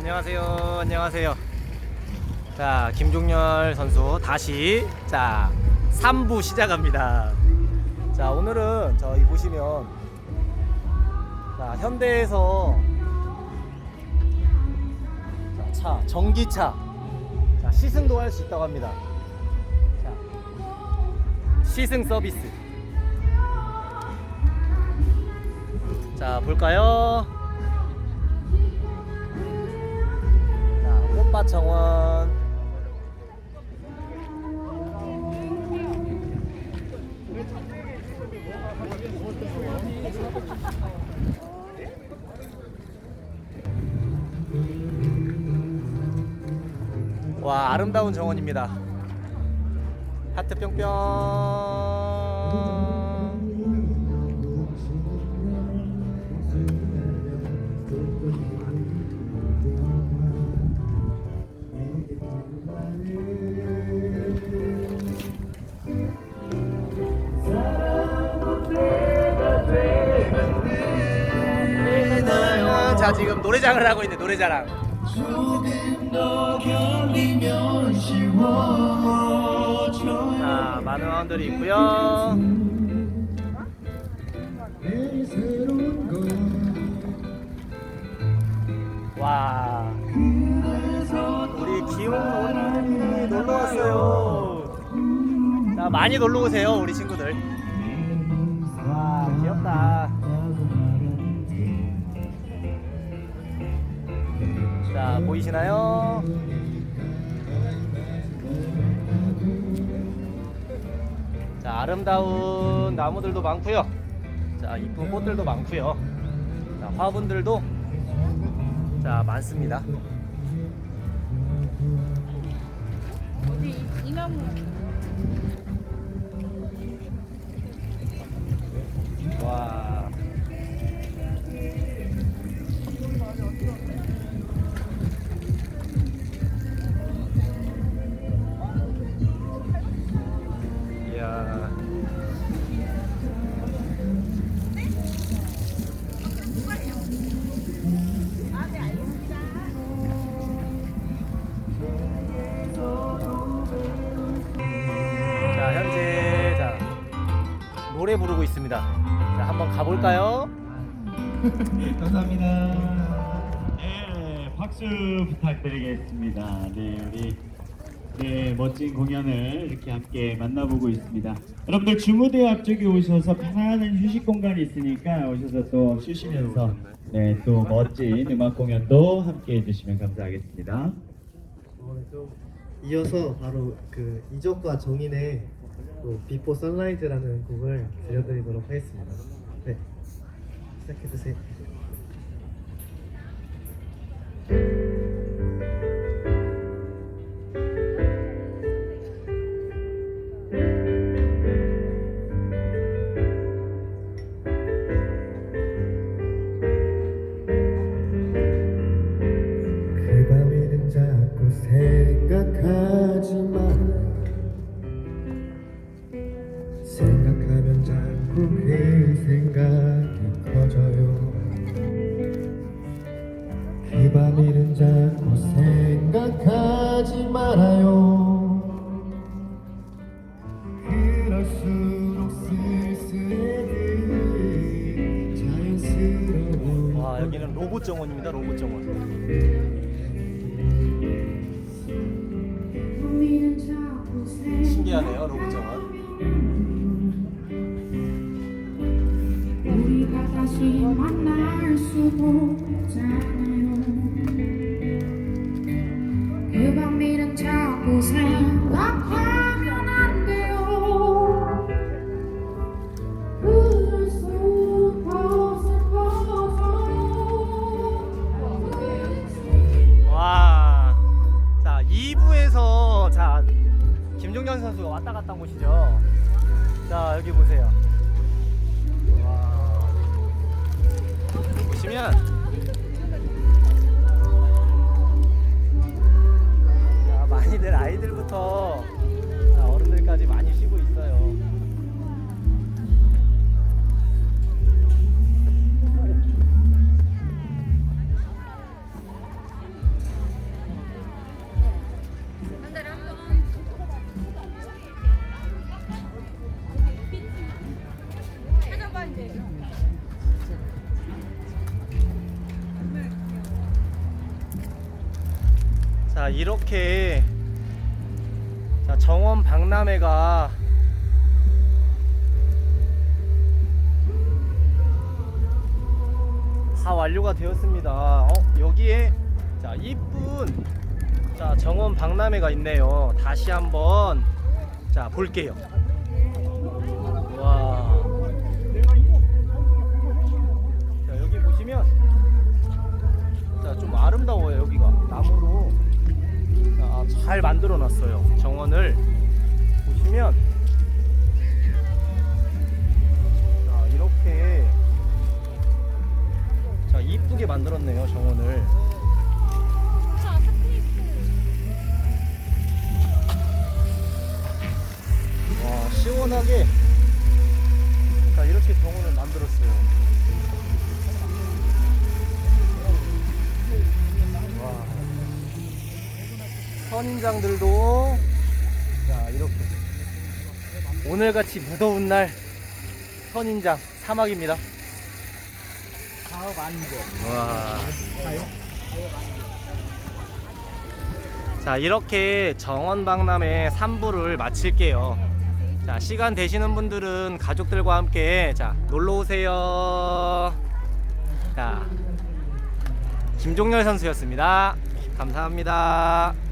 안녕하세요. 안녕하세요. 자, 김종열 선수 다시 자, 3부 시작합니다. 자, 오늘은 저희 보시면 자, 현대에서 자, 차, 전기차 자, 시승도 할 수 있다고 합니다. 자, 시승 서비스. 자, 볼까요? 자, 꽃밭 정원. 와, 아름다운 정원입니다. 하트 뿅뿅. 자 지금 노래장을 하고 있네 노래자랑. 자 많은 화원들이 있고요. 와. 우리 어린이들이 놀러 왔어요 자 많이 놀러 오세요 우리 친구들 와 귀엽다 자 보이시나요? 자 아름다운 나무들도 많고요. 자 이쁜 꽃들도 많고요. 자 화분들도 자 많습니다. 어디 이나 노래 부르고 있습니다. 자, 한번 가볼까요? 감사합니다. 네, 박수 부탁드리겠습니다. 네, 우리 네, 멋진 공연을 이렇게 함께 만나보고 있습니다. 여러분들 주무대 앞쪽에 오셔서 편안한 휴식 공간이 있으니까 오셔서 또 쉬시면서 네, 또 멋진 음악 공연도 함께 해주시면 감사하겠습니다. 이어서 바로 그 이적과 정인의 또 비포 선라이즈라는 곡을 들려드리도록 하겠습니다. 네, 시작해 주세요. 자꾸 그 생각이 커져요 그 밤이든 자꾸 생각하지 말아요 그럴수록 쓸쓸해 자연스러운 와 여기는 로봇 정원입니다. 로봇 정원. 신기하네요. 로봇 정원. 만날 수도 있잖아요 그 밤일은 자꾸 생각하면 안 돼요 그럴수록 더 슬퍼서 와. 자 2부에서 자 김종현 선수가 왔다 갔다 한 곳이죠. 자 여기 보세요. 이렇게 자 정원 박람회가 다 완료가 되었습니다. 어, 여기에 자 이쁜 자 정원 박람회가 있네요. 다시 한번 자 볼게요. 와. 자 여기 보시면 잘 만들어 놨어요. 정원을 보시면 자 이렇게 자 이쁘게 만들었네요 정원을. 와 시원하게. 자 이렇게 정원을 만들었어요 선인장들도 자 이렇게 오늘같이 무더운 날 선인장 사막입니다. 와. 자 이렇게 정원 박람회 3부를 마칠게요. 자 시간 되시는 분들은 가족들과 함께 자 놀러 오세요. 자 김종렬 선수였습니다. 감사합니다